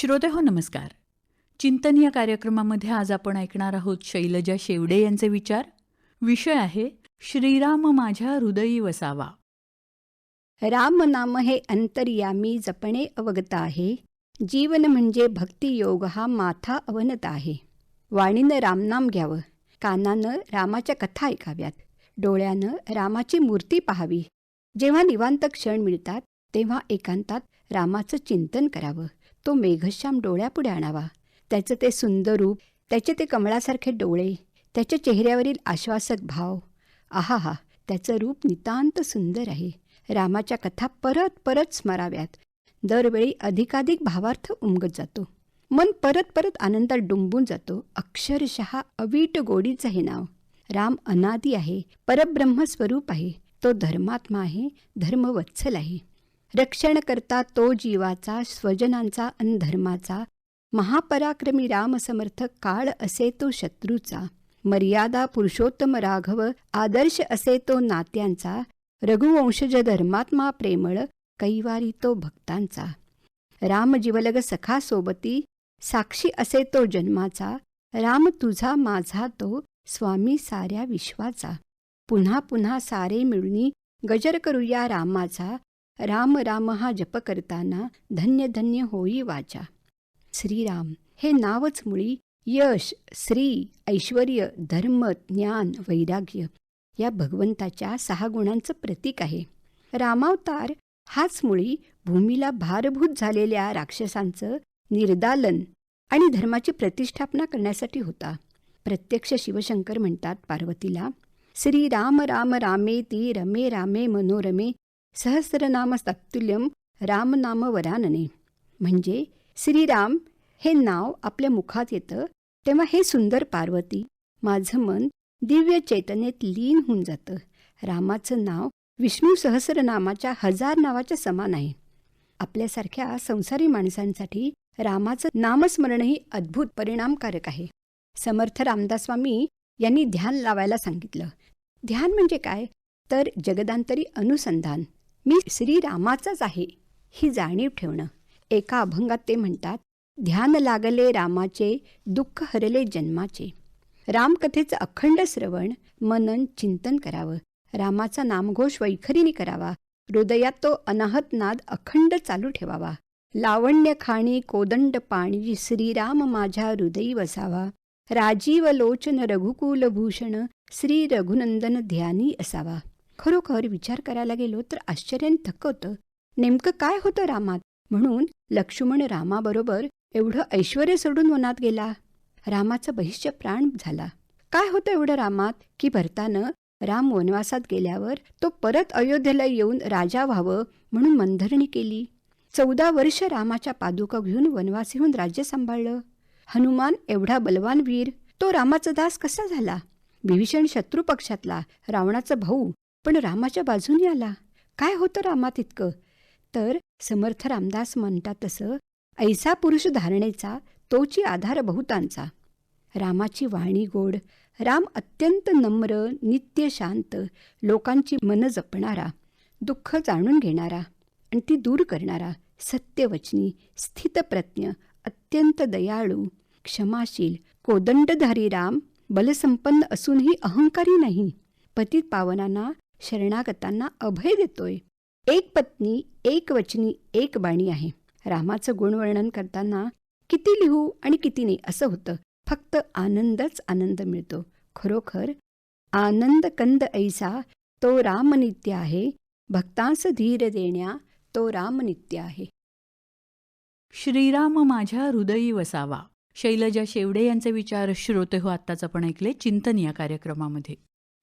श्रोते हो नमस्कार. चिंतन या कार्यक्रमामध्ये आज आपण ऐकणार आहोत शैलजा शेवडे यांचे विचार. विषय आहे श्रीराम माझ्या हृदयी वसावा. राम नाम हे अंतर्यामी जपणे अवगत आहे. जीवन म्हणजे भक्तियोग हा माथा अवनत आहे. वाणीनं रामनाम घ्यावं. कानानं रामाच्या कथा ऐकाव्यात. डोळ्यानं रामाची मूर्ती पाहावी. जेव्हा निवांत क्षण मिळतात तेव्हा एकांतात रामाचं चिंतन करावं. तो मेघश्याम डोळ्यापुढे आणावा. त्याचं ते सुंदर रूप त्याचे ते कमळासारखे डोळे त्याच्या चेहऱ्यावरील आश्वासक भाव. आहा त्याचं रूप नितांत सुंदर आहे. रामाच्या कथा परत परत स्मराव्यात. दरवेळी अधिकाधिक भावार्थ उमगत जातो. मन परत परत आनंदात डुंबून जातो. अक्षरशः अवीट गोडीचं हे नाव. राम अनादी आहे परब्रह्मस्वरूप आहे. तो धर्मात्मा आहे धर्मवत्सल आहे. रक्षण करता तो जीवाचा स्वजनांचा अनधर्माचा महापराक्रमी रामसमर्थ काळ असे तो शत्रूचा मर्यादा पुरुषोत्तम राघव आदर्श असे तो नात्यांचा रघुवंशज धर्मात्मा प्रेमळ कैवारी तो भक्तांचा. रामजीवलग सखासोबती सखा सोबती साक्षी असे तो जन्माचा राम तुझा माझा तो स्वामी साऱ्या विश्वाचा. पुन्हा पुन्हा सारे मिळूनी गजर करूया रामाचा राम राम हा जप करताना धन्य धन्य होई वाचा. श्रीराम हे नावच मुळी यश श्री ऐश्वर धर्म ज्ञान वैराग्य या भगवंताच्या सहा गुणांचं प्रतीक आहे. रामावतार हाच मुळी भूमीला भारभूत झालेल्या राक्षसांचं निर्दालन आणि धर्माची प्रतिष्ठापना करण्यासाठी होता. प्रत्यक्ष शिवशंकर म्हणतात पार्वतीला श्री राम राम ती रमे रामे मनोरमे सहस्रनाम तत्तुल्यम रामनाम वरानने म्हणजे श्रीराम हे नाव आपल्या मुखात येतं तेव्हा हे सुंदर पार्वती माझं मन दिव्य चैतन्येत लीन होऊन जातं. रामाचं नाव विष्णू सहस्रनामाच्या हजार नावाच्या समान आहे. आपल्यासारख्या संसारी माणसांसाठी रामाचं नामस्मरणही अद्भुत परिणामकारक आहे. समर्थ रामदास स्वामी यांनी ध्यान लावायला सांगितलं. ध्यान म्हणजे काय? तर जगदांतरी अनुसंधान. मी श्रीरामाचाच आहे ही जाणीव ठेवणं. एका अभंगात ते म्हणतात ध्यान लागले रामाचे दुःख हरले जन्माचे. रामकथेचं अखंड श्रवण मनन चिंतन करावं. रामाचा नामघोष वैखरीने करावा. हृदयात तो अनाहत नाद अखंड चालू ठेवावा. लावण्य खाणी कोदंड पाणी श्रीराम माझ्या हृदयी वसावा. राजीव लोचन रघुकुल भूषण श्री रघुनंदन ध्यानी असावा. खरोखर विचार करायला गेलो तर आश्चर्याने थकवतं. नेमकं काय होतं रामात? म्हणून लक्ष्मण रामाबरोबर एवढं ऐश्वर सोडून वनात गेला. रामाचा बहिष्य प्राण झाला. काय होतं एवढं रामात? की भरतानं राम वनवासात गेल्यावर तो परत अयोध्येला येऊन राजा व्हावं म्हणून मंधरणी केली. चौदा वर्ष रामाच्या पादुका घेऊन वनवासीहून राज्य सांभाळलं. हनुमान एवढा बलवान वीर तो रामाचा दास कसा झाला? विभीषण शत्रू पक्षातला रावणाचा भाऊ पण रामाच्या बाजूने आला. काय होतं रामात इतकं? तर समर्थ रामदास म्हणतात तसं ऐसा पुरुष धारणेचा तोची आधार बहुतांचा रामाची वाणी गोड राम अत्यंत नम्र नित्य शांत लोकांची मन जपणारा दुःख जाणून घेणारा आणि ती दूर करणारा सत्यवचनी स्थितप्रज्ञ अत्यंत दयाळू क्षमाशील कोदंडधारी राम बलसंपन्न असूनही अहंकारी नाही. पतित पावनांना शरणागतांना अभय देतोय. एक पत्नी एक वचनी एक बाणी आहे. रामाचं गुणवर्णन करताना किती लिहू आणि किती नाही असं होतं. फक्त आनंदच आनंद मिळतो. खरोखर आनंद कंद ऐसा तो रामनित्य आहे. भक्तांस धीर देण्या तो रामनित्य आहे. श्रीराम माझ्या हृदयी वसावा. शैलजा शेवडे यांचे विचार श्रोते हो आत्ताच आपण ऐकले चिंतन या कार्यक्रमामध्ये.